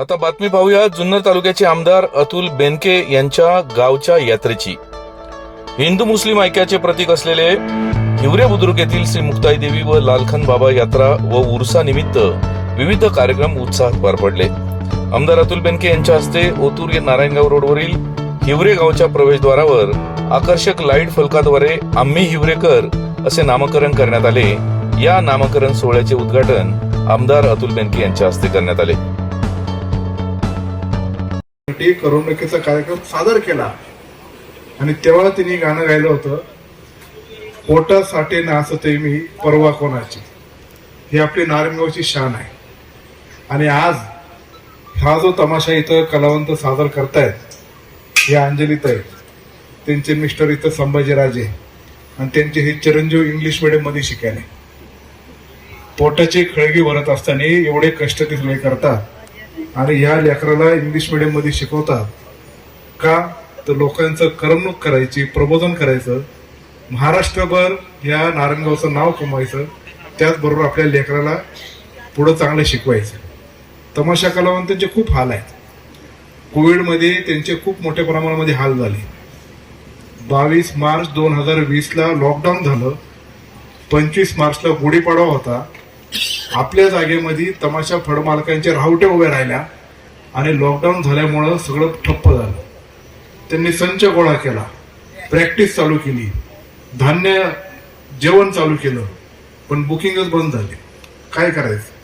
आता बातमी पाहूया जुन्नर तालुक्याचे आमदार अतुल बेनके यांच्या गावच्या यात्रेची. हिंदू मुस्लिम ऐक्याचे प्रतीक असलेले हिवरे बुद्रुक येथील श्री मुक्ताई देवी व लालखन बाबा यात्रा व उर्सा निमित्त विविध कार्यक्रम उत्साहात पार पडले. आमदार अतुल बेनके यांच्या हस्ते ओतूर या नारायणगाव रोडवरील हिवरे गावच्या प्रवेशद्वारावर आकर्षक लाइट फलकाद्वारे आम्ही हिवरेकर असे नामकरण करण्यात आले. या नामकरण सोहळ्याचे उद्घाटन आमदार अतुल बेनके यांच्या हस्ते करण्यात आले. साठी करमणुकीचा कार्यक्रम सादर केला. आणि तेव्हा तिने गाणं गायलं होतं पोटासाठी नाचते मी परवा कोणाची? ही आपली नारायणगावची शान आहे. आणि आज हा जो तमाशा इथं कलावंत सादर करतायत हे अंजलीत आहेत त्यांचे मिस्टर इथं संभाजीराजे आणि त्यांचे हे चिरंजीव इंग्लिश मीडियममध्ये शिकायले पोटाची खळगी भरत असताना एवढे कष्ट ते करतात. आणि ह्या लेकराला इंग्लिश मिडियममध्ये शिकवतात. का? तर लोकांचं करमणूक करायची प्रबोधन करायचं. महाराष्ट्रभर या नारायणगावचं नाव कमवायचं. त्याचबरोबर आपल्या लेकराला पुढं चांगलं शिकवायचं. तमाशा कलावंतांचे खूप हाल आहेत. कोविडमध्ये त्यांचे खूप मोठ्या प्रमाणामध्ये हाल झाले. बावीस मार्च दोन हजार वीसला लॉकडाऊन झालं. पंचवीस मार्चला गुढीपाडवा होता. आपल्या जागेमध्ये तमाशा फडमालकांच्या रावट्या उभे राहिल्या आणि लॉकडाऊन झाल्यामुळं सगळं ठप्प झालं. त्यांनी संच गोळा केला प्रॅक्टिस चालू केली धान्य जेवण चालू केलं पण बुकिंगच बंद झाले. काय करायचं?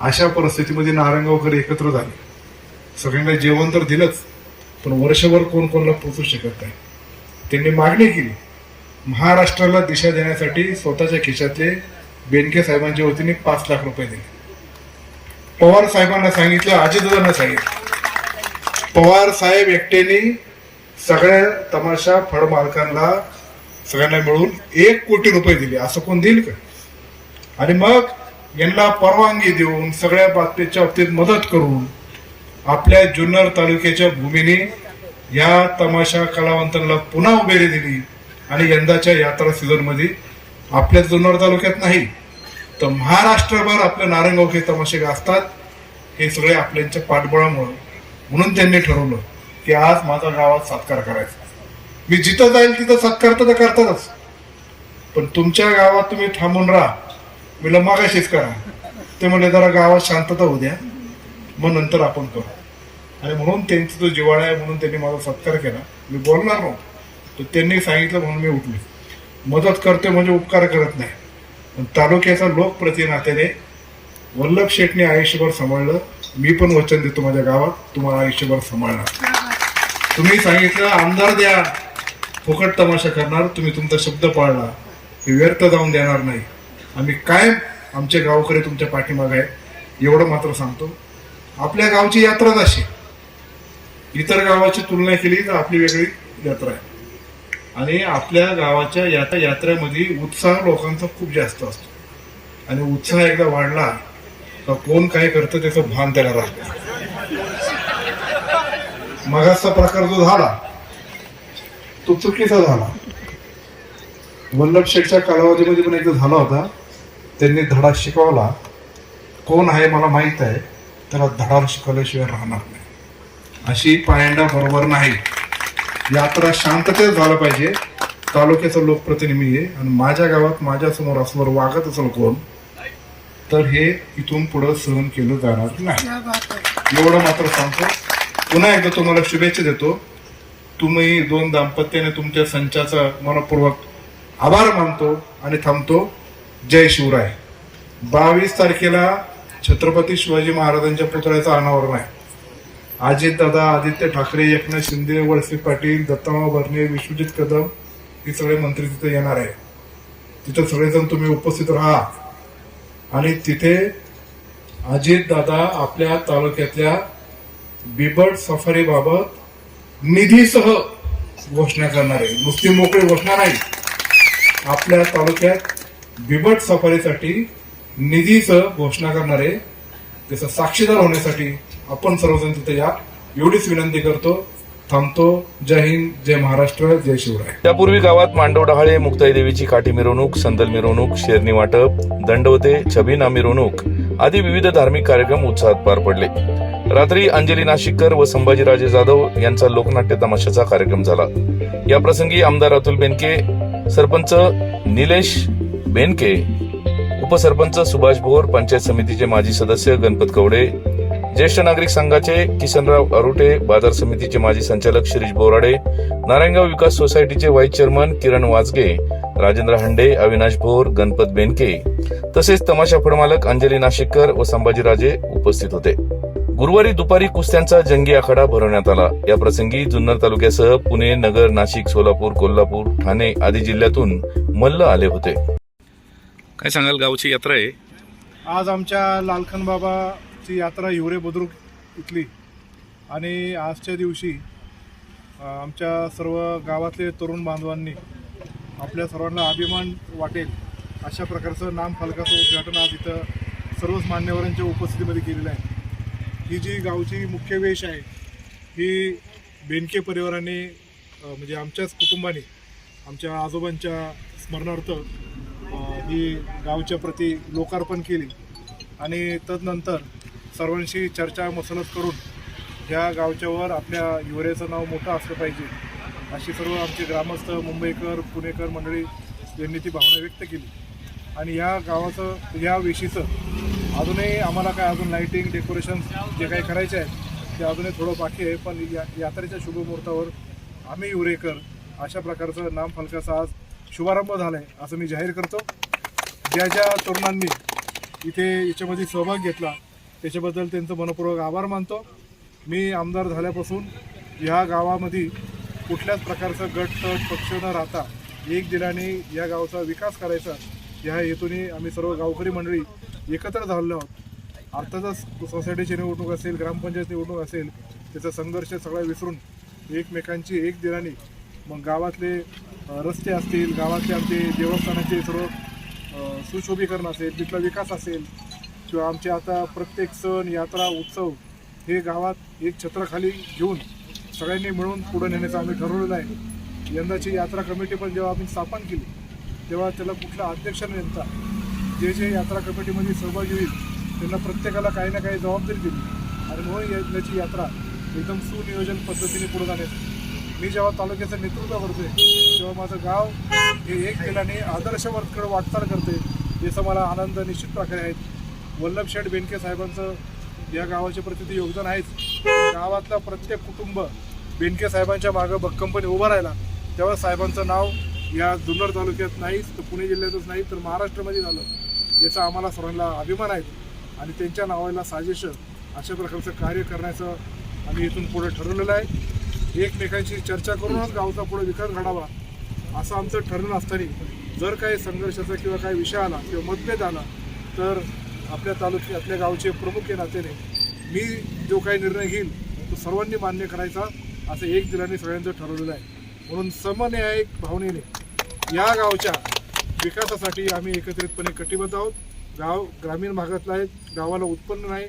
अशा परिस्थितीमध्ये नारंगावकर एकत्र झाले. सगळ्यांना जेवण तर दिलंच पण वर्षभर कोण कोणाला पोचू शकत नाही. त्यांनी मागणी केली महाराष्ट्राला दिशा देण्यासाठी स्वतःच्या खिशातले बेनके साहेबांच्या वतीने पाच लाख रुपये दिले. पवार साहेबांना सांगितलं अजितदादांना सांगितलं. पवार साहेब एकट्याने सगळ्या तमाशा फळ मालकांना सगळ्यांना मिळून एक कोटी रुपये दिले. असं कोण देईल का? आणि मग यांना परवानगी देऊन सगळ्या बाबतीच्या बाबतीत मदत करून आपल्या जुन्नर तालुक्याच्या भूमीने या तमाशा कलावंतांना पुन्हा उभेरी दिली आणि यंदाच्या यात्रा सीझनमध्ये आपल्या जुन्नर तालुक्यात नाही तर महाराष्ट्रभर आपल्या नारायणगावचे तमाशे गाजतात. हे सगळे आपल्यांच्या पाठबळामुळं म्हणून त्यांनी ठरवलं की आज माझा गावात सत्कार करायचा. मी जिथं जाईल तिथं सत्कार तर करतातच. पण तुमच्या गावात तुम्ही थांबून राहा. मी मागाशीच करा. ते म्हणले जरा गावात शांतता होऊ द्या. मग नंतर आपण करू. आणि म्हणून त्यांचा जो जिवाळा आहे म्हणून त्यांनी माझा सत्कार केला. मी बोलणार नव्हतो. तर त्यांनी सांगितलं म्हणून मी उठले. मदत करते म्हणजे उपकार करत नाही. पण तालुक्याचा लोकप्रतिनात्याने वल्लभ शेठने आयुष्यभर सांभाळलं. मी पण वचन देतो माझ्या गावात तुम्हाला आयुष्यभर सांभाळणार. तुम्ही सांगितलं आमदार द्या फुकट तमाशा करणार तुम्ही तुमचा शब्द पाळला हे व्यर्थ जाऊन देणार नाही. आम्ही कायम आमचे गावकरी तुमच्या पाठीमागे आहे एवढं मात्र सांगतो. आपल्या गावची यात्राच अशी इतर गावाची तुलना केली तर आपली वेगळी यात्रा आहे. आणि आपल्या गावाच्या यात्रा यात्रेमध्ये उत्साह लोकांचा खूप जास्त असतो. आणि उत्साह एकदा वाढला का कोण काय करतं त्याचं भान त्याला राहतं. मगाचा प्रकार जो झाला तो चुकीचा झाला. वल्लभ शेठच्या कालावधीमध्ये पण एकदा झाला होता. त्यांनी धडा शिकवला. कोण आहे मला माहीत आहे. त्याला धडा शिकवल्याशिवाय राहणार नाही. अशी पायंडा बरोबर नाही. यात्रा शांततेत झालं पाहिजे. तालुक्याचा लोकप्रतिनिधी आहे आणि माझ्या गावात माझ्यासमोर असमोर वागत असेल कोण तर हे इथून पुढे सहन केलं जाणार नाही. एवढं मात्र सांगतो. पुन्हा एकदा तुम्हाला शुभेच्छा देतो. तुम्ही दोन दाम्पत्याने तुमच्या संचाचा मनपूर्वक आभार मानतो आणि थांबतो. जय शिवराय. बावीस तारखेला छत्रपती शिवाजी महाराजांच्या पुतळ्याचा अनावरण आहे. अजित दादा आदित्य ठाकरे एकनाथ शिंदे वळसे पाटील दत्तामा भरणे विश्वजित कदम हे सगळे मंत्री तिथे येणार आहे तिथं सगळेजण तुम्ही उपस्थित राहा. आणि तिथे अजित दादा आपल्या तालुक्यातल्या बिबट सफारी बाबत निधीसह घोषणा करणार आहे नुसती मोकळी घोषणा नाही. आपल्या तालुक्यात बिबट सफारीसाठी निधीसह घोषणा करणार आहे त्याचा साक्षीदार होण्यासाठी आपण सर्वजण तिथे या. एवढीच विनंती करतो. थांबतो. जय हिंद जय महाराष्ट्र जय शिवराय. त्यापूर्वी गावात मांडव डहाळे मुक्ताई देवीची काठी मिरवणूक संदल मिरवणूक शेरणी वाटप दंडवते छबिना मिरवणूक आदी विविध धार्मिक कार्यक्रम उत्साहात पार पडले. रात्री अंजली नाशिककर व संभाजीराजे जाधव यांचा लोकनाट्य तमाशाचा कार्यक्रम झाला. या प्रसंगी आमदार अतुल बेनके सरपंच निलेश बेनके उपसरपंच सुभाष भोर पंचायत समितीचे माजी सदस्य गणपत कवडे ज्येष्ठ नागरिक संघाचे किसनराव अरुटे बाजार समितीचे माजी संचालक शिरीष बोराडे नारायणगाव विकास सोसायटीचे व्हाईस चेअरमन किरण वाजगे राजेंद्र हंडे अविनाश भोर गणपत बेनके तसेच तमाशा फडमालक अंजली नाशिककर व संभाजीराजे उपस्थित होते. गुरुवारी दुपारी कुस्त्यांचा जंगी आखाडा भरवण्यात आला. या प्रसंगी जुन्नर तालुक्यासह पुणे नगर नाशिक सोलापूर कोल्हापूर ठाणे आदी जिल्ह्यातून मल्ल आले होते. काय सांगाल? गावची यात्रा आहे. आज आमच्या लालखन ची यात्रा हिवरे बुद्रुक इथली. आणि आजच्या दिवशी आमच्या सर्व गावातले तरुण बांधवांनी आपल्या सर्वांना अभिमान वाटेल अशा प्रकारचं नाम फलकाचं उद्घाटन आज इथं सर्वच मान्यवरांच्या उपस्थितीमध्ये केलेलं आहे. ही जी गावची मुख्य वेश आहे ही बेनके परिवाराने म्हणजे आमच्याच कुटुंबाने आमच्या आजोबांच्या स्मरणार्थ ही गावच्या प्रती लोकार्पण केली. आणि तदनंतर सर्वांशी चर्चा मसलत करून ह्या गावच्यावर आपल्या युवरेचं नाव मोठं असलं पाहिजे अशी सर्व आमचे ग्रामस्थ मुंबईकर पुणेकर मंडळी यांनी ती भावना व्यक्त केली. आणि या गावाचं या वेशीचं अजूनही आम्हाला काय अजून लाईटिंग डेकोरेशन जे काही करायचे आहे ते अजूनही थोडं बाकी आहे पण या यात्रेच्या शुभमुहूर्तावर आम्ही युरेकर अशा प्रकारचं नाम फलकाचा आज शुभारंभ झाला आहे असं मी जाहीर करतो. ज्या ज्या तरुणांनी इथे याच्यामध्ये सहभाग घेतला त्याच्याबद्दल त्यांचं मनपूर्वक आभार मानतो. मी आमदार झाल्यापासून ह्या गावामध्ये कुठल्याच प्रकारचं गट तट पक्ष न राहता एक दिलाने या गावचा विकास करायचा ह्या हेतूने आम्ही सर्व गावकरी मंडळी एकत्र झालेलो आहोत. अर्थातच सोसायटीची निवडणूक असेल ग्रामपंचायत निवडणूक असेल त्याचा संघर्ष सगळा विसरून एकमेकांची एक दिलाने मग गावातले रस्ते असतील गावातले आमचे देवस्थानाचे सर्व सुशोभीकरण असेल तिथला विकास असेल किंवा आमचे आता प्रत्येक सण यात्रा उत्सव हे गावात एक छत्राखाली घेऊन सगळ्यांनी मिळून पुढे नेण्याचं आम्ही ठरवलेलं आहे. यंदाची यात्रा कमिटी पण जेव्हा आम्ही स्थापन केली तेव्हा त्याला कुठला अध्यक्ष न नेमता जे जे यात्रा कमिटीमध्ये सहभागी होईल त्यांना प्रत्येकाला काही ना काही जबाबदारी दिली. आणि म्हणून यंदाची यात्रा एकदम सुनियोजन पद्धतीने पुढे जाण्याची. मी जेव्हा तालुक्याचं नेतृत्व करतोय तेव्हा माझं गाव हे एक केल्याने आदर्शवरकडे वाटचाल करते याचा मला आनंद निश्चित प्रकारे आहे. वल्लभ शेठ बेनके साहेबांचं या गावाच्या प्रति ते योगदान आहेच. गावातला प्रत्येक कुटुंब बेनके साहेबांच्या मागं भक्कमपणे उभं राहिला. तेव्हा साहेबांचं नाव या जुन्नर तालुक्यात नाहीच तर पुणे जिल्ह्यातच नाही तर महाराष्ट्रामध्ये झालं. याचा आम्हाला सर्वांना अभिमान आहे. आणि त्यांच्या नावाला साजेश अशा प्रकारचं कार्य करण्याचं आम्ही इथून पुढे ठरवलेलं आहे. एकमेकांशी चर्चा करूनच गावचा पुढे विकास घडावा असं आमचं ठरलं असताना जर काही संघर्षाचा किंवा काही विषय आला किंवा मतभेद आला तर आपल्या तालुक्यात आपल्या गावचे प्रमुख या नात्याने मी जो काही निर्णय घेईल तो सर्वांनी मान्य करायचा असं एक दिलाने सगळ्यांचं ठरवलेलं आहे. म्हणून समन्यायिक भावनेने या गावच्या विकासासाठी आम्ही एकत्रितपणे कटिबद्ध आहोत. गाव ग्रामीण भागातला आहे गावाला उत्पन्न नाही